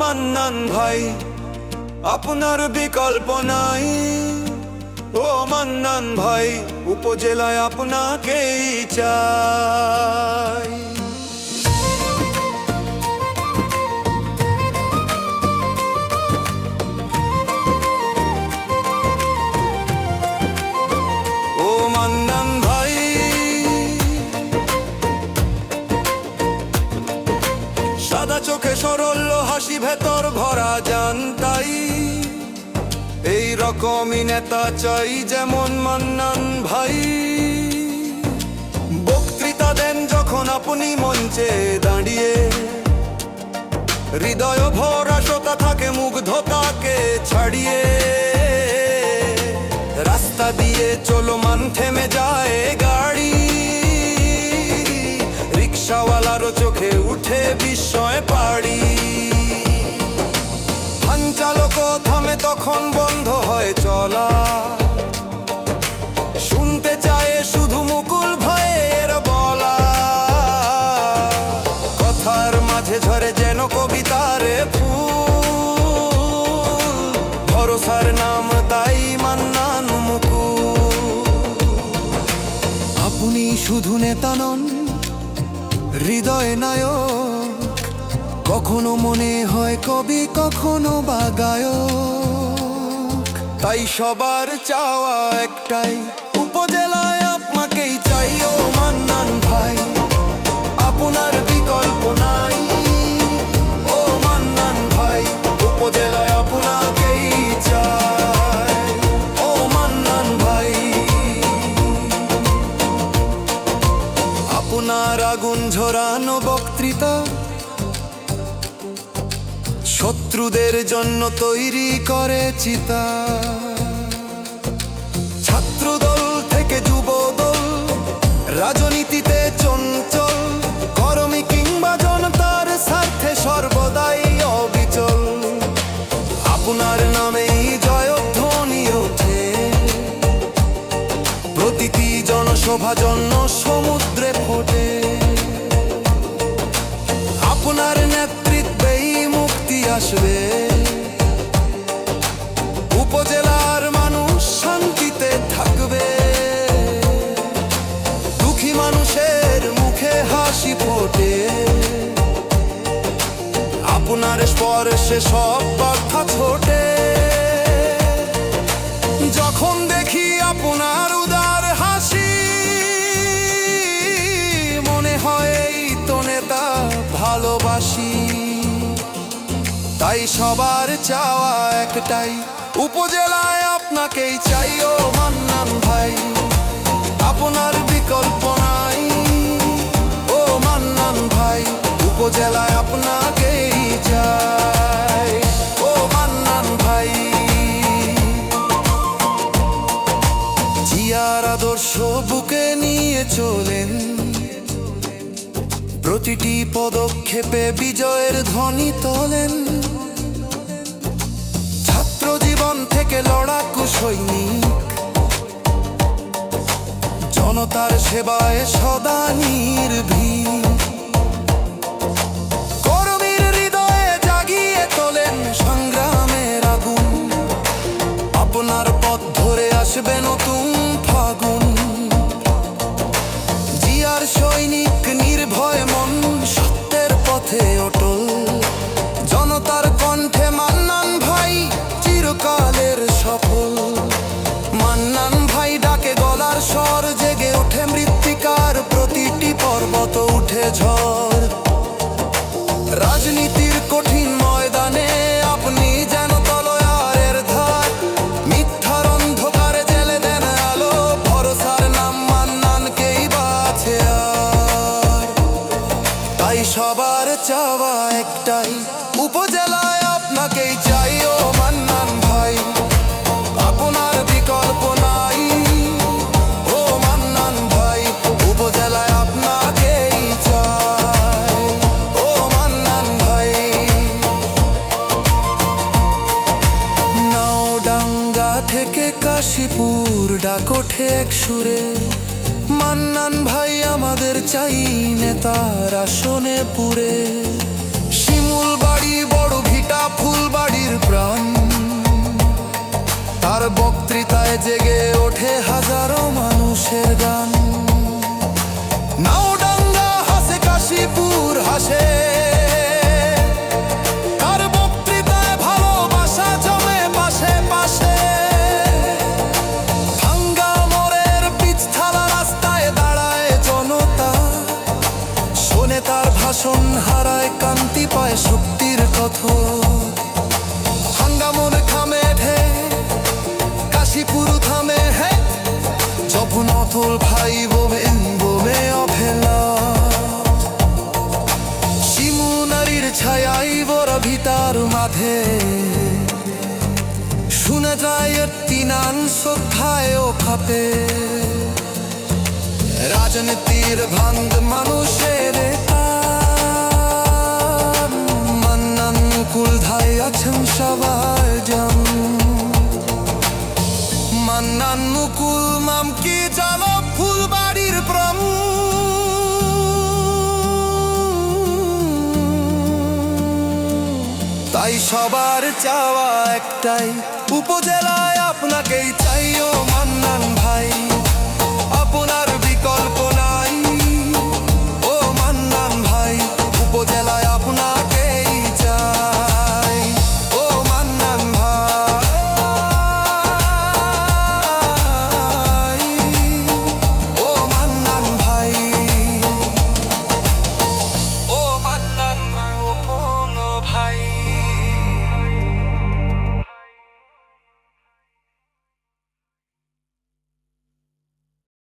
মান্নান ভাই আপনার বিকল্প নাই। ও মান্নান ভাই উপজেলায় আপনাকেই চাই। চোখে সরল হাসি ভেতর ভরা যান তাই। এই রকমই নেতা চাই যেমন মান্নান ভাই। বক্তৃতা দেন যখন আপনি মঞ্চে দাঁড়িয়ে। হৃদয় ভরা শ্রোতা থাকে মুগ্ধতাকে ছাড়িয়ে। রাস্তা দিয়ে চলমান থেমে যায় গাড়ি। বিস্ময় পাড়ি ভান চালক থামে তখন বন্ধ হয় চলা। শুনতে চায় শুধু মুকুল ভয়ের বলা। কথার মাঝে ঝরে যেন কবিতার ফুল। ভরসার নাম তাই মান্নান মুকুল। আপনি শুধু নেতা নন, হৃদয় নায়ক। কখনো মনে হয় কবি কখনো বা গায়ক। তাই সবার চাওয়া একটাই শত্রুদের জন্য তৈরি করে চিতা। ছাত্রদল থেকে যুবদল, রাজনীতিতে চঞ্চল, কর্মী কিংবা জনতার স্বার্থে সর্বদাই অবিচল। আপনার নামেই জয়ধ্বনি ওঠে। প্রতিটি জনসভা জন্য আসবে। উপজেলার মানুষ শান্তিতে থাকবে। দুঃখী মানুষের মুখে হাসি ফোটে। আপনার স্পর্শে সব কথা ছোটে। যখন দেখি আপনার উদার হাসি, মনে হয় এই তো নেতা ভালোবাসি। তাই সবার চাওয়া একটাই। উপজেলায় আপনাকেই চাই, ও মান্নান ভাই। আপনার বিকল্প নাই, ও মান্নান ভাই। উপজেলায় আপনাকেই চাই, ও মান্নান ভাই। জিয়ার আদর্শ বুকে নিয়ে চলেন। প্রতিটি পদক্ষেপে বিজয়ের ধ্বনি তোলেন। জীবন থেকে লড়াকু সৈনিক। জনতার সেবায় সদা নির্ভীক। কর্মীর হৃদয়ে জাগিয়ে তোলেন সংগ্রামের আগুন। আপনার পথ ধরে আসবে নতুন ফাগুন। জিয়ার সৈনিক নির্ভয় মন সত্যের পথে অটল। জনতার উঠে ঝড়। রাজনীতির কঠিন ময়দানে আপনি যেন তলোয়ারের ধার। মিথ্যার অন্ধকারে জেলে দেন আলো, ভরসার নাম মান্নানকেই বাছে আর। তাই সবার চাওয়া একটাই, উপজেলায় আপনাকেই ডাকোঠে এক সুরে। মান্নান ভাই আমাদের চাই নেতার আসনে পুরে। শিমুল বাড়ি, বড় ভিটা ফুল ফুলবাড়ির প্রাণ। তার বক্তৃতায় জেগে ওঠে হাজারো শিমু নারীর ছায়াই বড় ভিতার মাঝে। শুনে যায় তিনান শ্রদ্ধায় ও খাপে রাজনীতির ভাঙ্গ মানুষের মান্নান কুল ধাই আছেন সবার জান মান্নান মুকুল মাম, কি জানো ফুলবাড়ির প্রম? তাই সবার চাওয়া একটাই, উপজেলায় আপনাকেই চাইও মান্নান